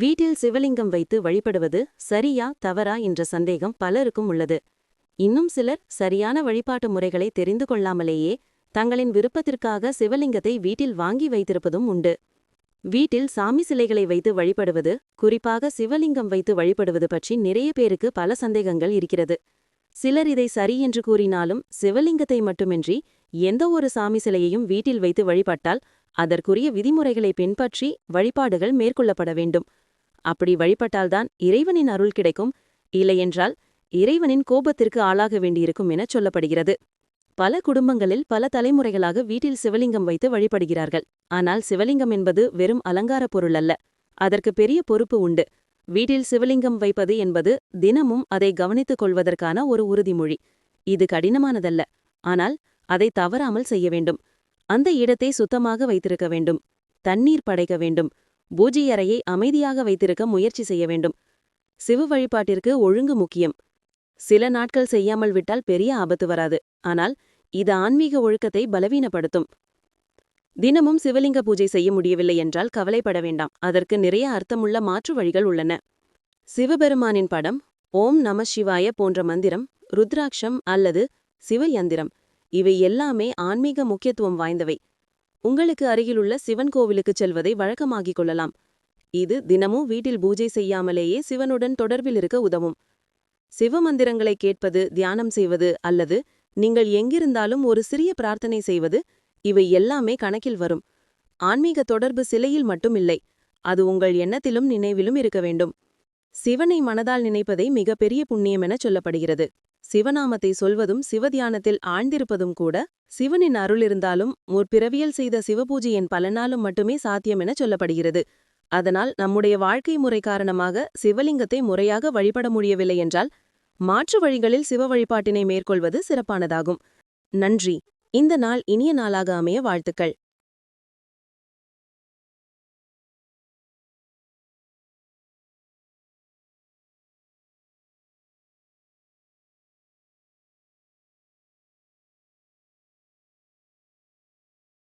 வீட்டில் சிவலிங்கம் வைத்து வழிபடுவது சரியா தவறா என்ற சந்தேகம் பலருக்கும் உள்ளது. இன்னும் சிலர் சரியான வழிபாட்டு முறைகளை தெரிந்து கொள்ளாமலேயே தங்களின் விருப்பத்திற்காக சிவலிங்கத்தை வீட்டில் வாங்கி வைத்திருப்பதும் உண்டு. வீட்டில் சாமி சிலைகளை வைத்து வழிபடுவது குறிப்பாக சிவலிங்கம் வைத்து வழிபடுவது பற்றி நிறைய பேருக்கு பல சந்தேகங்கள் இருக்கிறது. சிலர் இதை சரி என்று கூறினாலும் சிவலிங்கத்தை மட்டுமின்றி எந்த ஒரு சாமி சிலையையும் வீட்டில் வைத்து வழிபட்டால் அதற்குரிய விதிமுறைகளை பின்பற்றி வழிபாடுகள் மேற்கொள்ளப்பட வேண்டும். அப்படி வழிபட்டால்தான் இறைவனின் அருள் கிடைக்கும். இல்லையென்றால் இறைவனின் கோபத்திற்கு ஆளாக வேண்டியிருக்கும் என சொல்லப்படுகிறது. பல குடும்பங்களில் பல தலைமுறைகளாக வீட்டில் சிவலிங்கம் வைத்து வழிபடுகிறார்கள். ஆனால் சிவலிங்கம் என்பது வெறும் அலங்கார பொருள் அல்ல அதற்கு பெரிய பொறுப்பு உண்டு. வீட்டில் சிவலிங்கம் வைப்பது என்பது தினமும் அதை கவனித்துக் கொள்வதற்கான ஒரு உறுதிமொழி. இது கடினமானதல்ல. ஆனால் அதை தவறாமல் செய்ய வேண்டும். அந்த இடத்தை சுத்தமாக வைத்திருக்க வேண்டும். தண்ணீர் படைக்க வேண்டும். பூஜை அறையை அமைதியாக வைத்திருக்க முயற்சி செய்ய வேண்டும். சிவ வழிபாட்டிற்கு ஒழுங்கு முக்கியம். சில நாட்கள் செய்யாமல் விட்டால் பெரிய ஆபத்து வராது. ஆனால் இது ஆன்மீக ஒழுக்கத்தை பலவீனப்படுத்தும். தினமும் சிவலிங்க பூஜை செய்ய முடியவில்லை என்றால் கவலைப்பட வேண்டாம். அதற்கு நிறைய அர்த்தமுள்ள மாற்று வழிகள் உள்ளன. சிவபெருமானின் படம் ஓம் நம சிவாய போன்ற மந்திரம் ருத்ராட்சம் அல்லது சிவ யந்திரம் இவை எல்லாமே ஆன்மீக முக்கியத்துவம் வாய்ந்தவை. உங்களுக்கு அருகிலுள்ள சிவன் கோவிலுக்குச் செல்வதை வழக்கமாகிக் கொள்ளலாம். இது தினமும் வீட்டில் பூஜை செய்யாமலேயே சிவனுடன் தொடர்பில் இருக்க உதவும். சிவ மந்திரங்களை கேட்பது தியானம் செய்வது அல்லது நீங்கள் எங்கிருந்தாலும் ஒரு சிறிய பிரார்த்தனை செய்வது இவை எல்லாமே கணக்கில் வரும். ஆன்மீக தொடர்பு சிலையில் மட்டும் இல்லை அது உங்கள் எண்ணத்திலும் நினைவிலும் இருக்க வேண்டும். சிவனை மனதால் நினைப்பதை மிகப்பெரிய என சொல்லப்படுகிறது. சிவநாமத்தை சொல்வதும் சிவதியானத்தில் ஆழ்ந்திருப்பதும் கூட சிவனின் அருள் இருந்தாலும் முற்பிறவியல் செய்த சிவபூஜையின் பலனாலும் மட்டுமே சாத்தியம் என சொல்லப்படுகிறது. அதனால் நம்முடைய வாழ்க்கை முறை காரணமாக சிவலிங்கத்தை முறையாக வழிபட முடியவில்லை என்றால் மாற்று வழிகளில் சிவ வழிபாட்டினை மேற்கொள்வது சிறப்பானதாகும். நன்றி. இந்த நாள் இனிய நாளாக அமைய வாழ்த்துக்கள்.